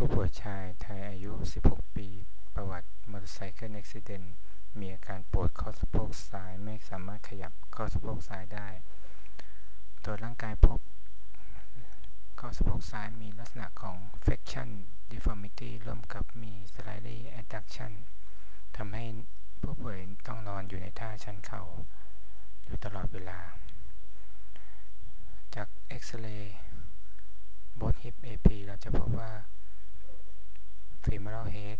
ผู้ป่วยชายไทยอายุ 16 ปี ประวัติมอเตอร์ไซค์เอุบิเหตุมีอาการปวดข้อสะโพกซ้ายไม่สามารถขยับข้อสะโพกซ้ายได้ตรวจร่างกายพบข้อสะโพกซ้ายมีลักษณะของ flexion deformity ร่วมกับมี slightly adduction ทำให้ผู้ป่วยต้องนอนอยู่ในท่าชันเข่าอยู่ตลอดเวลา จากเอ็กซเรย์บนฮิป AP เราจะพบว่า femoral head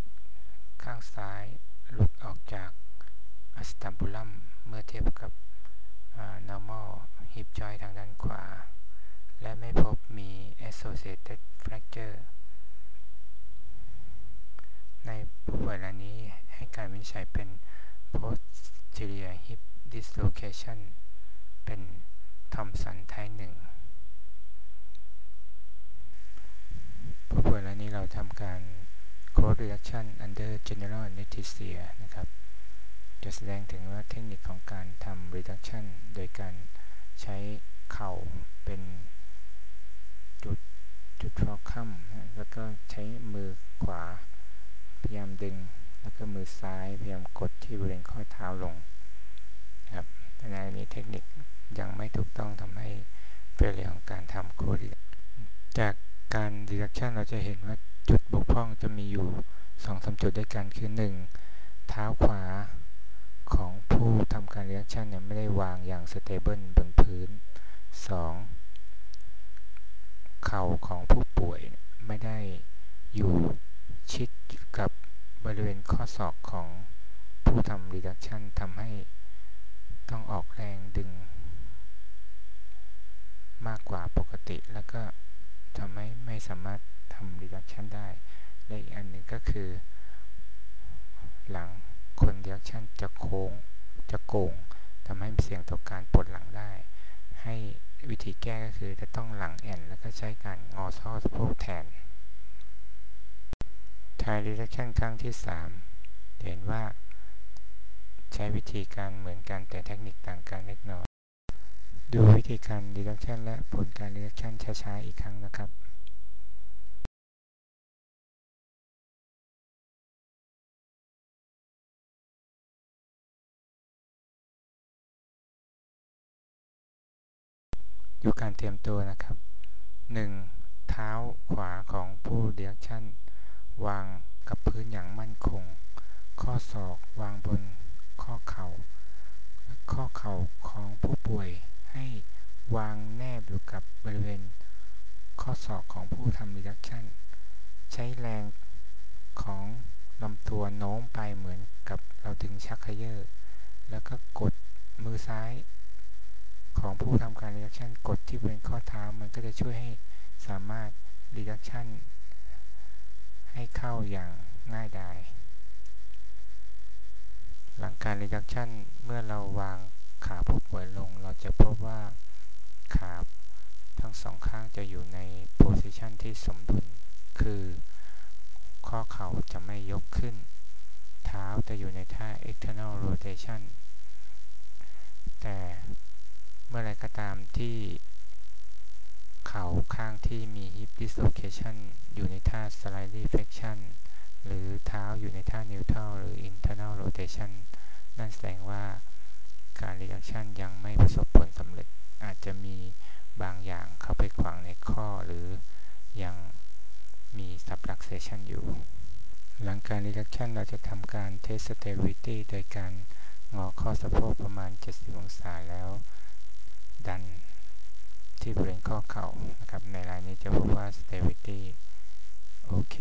ข้างซ้ายหลุดออกจาก acetabulum เมื่อเทียบกับ normal hip joint ทางด้านขวา และไม่พบมี associated fracture ในผู้ป่วยรายนี้ให้การวินิจฉัยเป็น posterior hip dislocation เป็นทอมสันไทหนึ่งผู้ป่วยรายนี้เราทำการ code reduction under general anesthesia นะครับ จะแสดงถึงว่าเทคนิคของการทำ reduction โดยการใช้เข่าเป็นจุดจุดฟอคัมแล้วก็ใช้มือขวา พยายามดึง แล้วก็มือซ้ายพยายามกดที่บริเวณข้อเท้าลงครับแต่ในนี้เทคนิคยังไม่ถูกต้องทำให้เฟลเลของการทำโคดจากการ reduction เราจะเห็นว่าจุดบกพร่องจะมีอยู่2องสจุดด้วยกันคือ 1. เท้าขวาของผู้ทำการ reaction เนี่ยไม่ได้วางอย่าง stable บนพื้น 2. เข่าของผู้ป่วยไม่ได้อยู่ชิดกับบริเวณข้อศอกของผู้ทำ reduction ทำให้ต้องออกแรงดึง มากกว่าปกติแล้วก็ทำให้ไม่สามารถทำ reduction ได้ และอีกอันหนึ่งก็คือ หลังคน reduction จะโค้งจะโก่งทำให้เสี่ยงต่อการปวดหลังได้ ให้วิธีแก้ก็คือจะต้องหลังแอนแล้วก็ใช้การงอซ้อสะโพกแทนทาย reduction ครั้งที่ 3 เห็นว่า ใช้วิธีการเหมือนกันแต่เทคนิคต่างกันเล็กน้อย ดูวิธีการ reduction และผลการ reduction ช้าๆ อีกครั้งนะครับ ดูการเตรียมตัวนะครับ 1. เท้าขวาของผู้เดียกชั่น วางกับพื้นอย่างมั่นคง ข้อศอกวางบนข้อเขา่า ข้อเข่าของผู้ป่วยให้วางแนบอยู่กับบริเวณ ข้อศอกของผู้ทำรีดักชั่น ใช้แรงของลำตัวโน้มไปเหมือนกับเราดึงชักเขยอร์ แล้วก็กดมือซ้าย ผู้ทำการ reduction กดที่บริเวณข้อเท้ามันก็จะช่วยให้สามารถ reduction ให้เข้าอย่างง่ายดาย หลังการ reduction เมื่อเราวางขาผู้ป่วยลง เราจะพบว่าขาทั้งสองข้างจะอยู่ใน position ที่สมดุล คือข้อเข่าจะไม่ยกขึ้น เท้าจะอยู่ในท่า external rotation แต่ มื่อไรก็ตามที่เข่าข้างที่มี hip dislocation อยู่ในท่า slightly flexion หรือเท้าอยู่ในท่า neutral หรือ internal rotation นั่นแสดงว่าการ reaction ยังไม่ประสบผลสำเร็จ อาจจะมีบางอย่างเข้าไปขวางในข้อหรือยังมี subluxation อยู่ หลังการ reaction เราจะทำการ test stability โดยการงอข้อสะโพกประมาณ 70 องศาแล้ว ดันที่บริเวณข้อเข่านะครับ ในรายนี้จะพบว่า stability โอเค